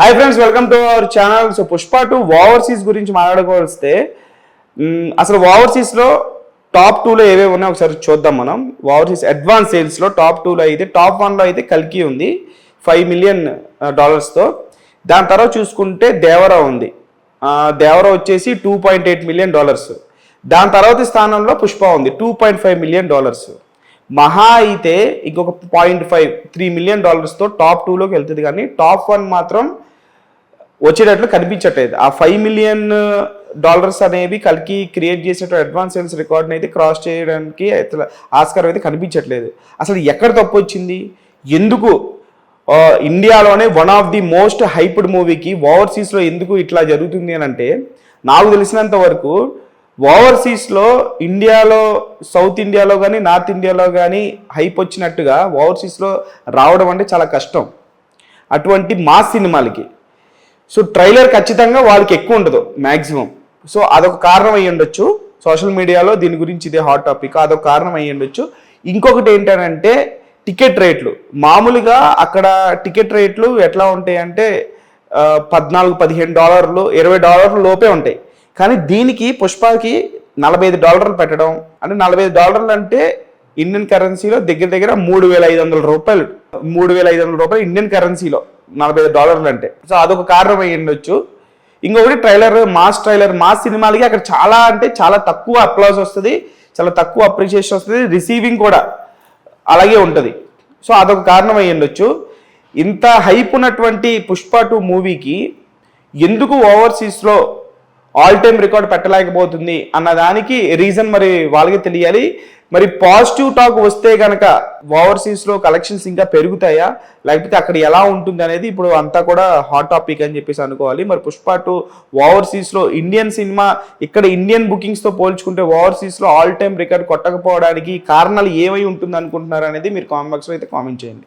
Hi friends welcome to our channel so Pushpa two overseas గురించి మాట్లాడుకోవస్తే అసలు ఓవర్సీస్లో top టూలో ఏవేవి ఉన్నాయో ఒకసారి చూద్దాం మనం. ఓవర్సీస్ అడ్వాన్స్ సేల్స్లో టాప్ టూలో అయితే టాప్ వన్లో అయితే కల్కి ఉంది ఫైవ్ మిలియన్ డాలర్స్తో దాని తర్వాత చూసుకుంటే దేవరా ఉంది. దేవరా వచ్చేసి two point eight million dollars దాని తర్వాత స్థానంలో పుష్ప ఉంది two point five million dollars మహా అయితే ఇంకొక పాయింట్ ఫైవ్ త్రీ మిలియన్ డాలర్స్తో టాప్ టూలోకి వెళ్తుంది. కానీ టాప్ వన్ మాత్రం వచ్చేటట్లు కనిపించట్లేదు. ఆ ఫైవ్ మిలియన్ డాలర్స్ అనేవి కలికి క్రియేట్ చేసినటువంటి అడ్వాన్స్ సేల్స్ రికార్డ్ని అయితే క్రాస్ చేయడానికి అయితే ఆస్కారం అయితే కనిపించట్లేదు. అసలు ఎక్కడ తప్పు వచ్చింది? ఎందుకు ఇండియాలోనే one of the most hyped మూవీకి ఓవర్సీస్లో ఎందుకు ఇట్లా జరుగుతుంది అని అంటే నాకు తెలిసినంత వరకు ఓవర్సీస్లో ఇండియాలో సౌత్ ఇండియాలో కానీ నార్త్ ఇండియాలో కానీ హైప్ వచ్చినట్టుగా ఓవర్సీస్లో రావడం అంటే చాలా కష్టం. అటువంటి మా సినిమాలకి. సో ట్రైలర్ ఖచ్చితంగా వాళ్ళకి ఎక్కువ ఉండదు మ్యాక్సిమం సో అదొక కారణం అయ్యి ఉండొచ్చు. సోషల్ మీడియాలో దీని గురించి ఇదే హాట్ టాపిక్. అదొక కారణం అయ్యి ఉండొచ్చు. ఇంకొకటి ఏంటంటే టికెట్ రేట్లు. మామూలుగా అక్కడ టికెట్ రేట్లు ఎట్లా ఉంటాయి అంటే పద్నాలుగు పదిహేను డాలర్లు ఇరవై డాలర్లు లోపే ఉంటాయి. కానీ దీనికి పుష్పకి నలభై ఐదు డాలర్లు పెట్టడం అంటే నలభై ఐదు డాలర్లు అంటే ఇండియన్ కరెన్సీలో దగ్గర దగ్గర మూడు వేల ఐదు వందల రూపాయలు మూడు వేల ఐదు వందల రూపాయలు ఇండియన్ కరెన్సీలో నలభై ఐదు డాలర్లు అంటే. సో అదొక కారణం అయ్యి ఉండొచ్చు. ఇంకొకటి ట్రైలర్ మాస్ ట్రైలర్ మాస్ సినిమాలకి అక్కడ చాలా అంటే చాలా తక్కువ అప్లాజ్ వస్తుంది చాలా తక్కువ అప్రిషియేషన్ వస్తుంది రిసీవింగ్ కూడా అలాగే ఉంటుంది. సో అదొక కారణం అయ్యి ఉండొచ్చు. ఇంత హైప్ ఉన్నటువంటి పుష్ప టూ మూవీకి ఎందుకు ఓవర్సీస్లో ఆల్ టైమ్ రికార్డ్ పెట్టలేకపోతుంది అన్న దానికి రీజన్ మరి వాళ్ళకి తెలియాలి. మరి పాజిటివ్ టాక్ వస్తే కనుక ఓవర్సీస్లో కలెక్షన్స్ ఇంకా పెరుగుతాయా? లేకపోతే అక్కడ ఎలా ఉంటుంది అనేది ఇప్పుడు అంతా కూడా హాట్ టాపిక్ అని చెప్పేసి అనుకోవాలి. మరి పుష్ప టూ ఓవర్సీస్లో ఇండియన్ సినిమా ఇక్కడ ఇండియన్ బుకింగ్స్తో పోల్చుకుంటే ఓవర్సీస్లో ఆల్ టైమ్ రికార్డ్ కొట్టకపోవడానికి కారణాలు ఏమై ఉంటుంది అనుకుంటున్నారు అనేది మీరు కామెంట్ బాక్స్లో అయితే కామెంట్ చేయండి.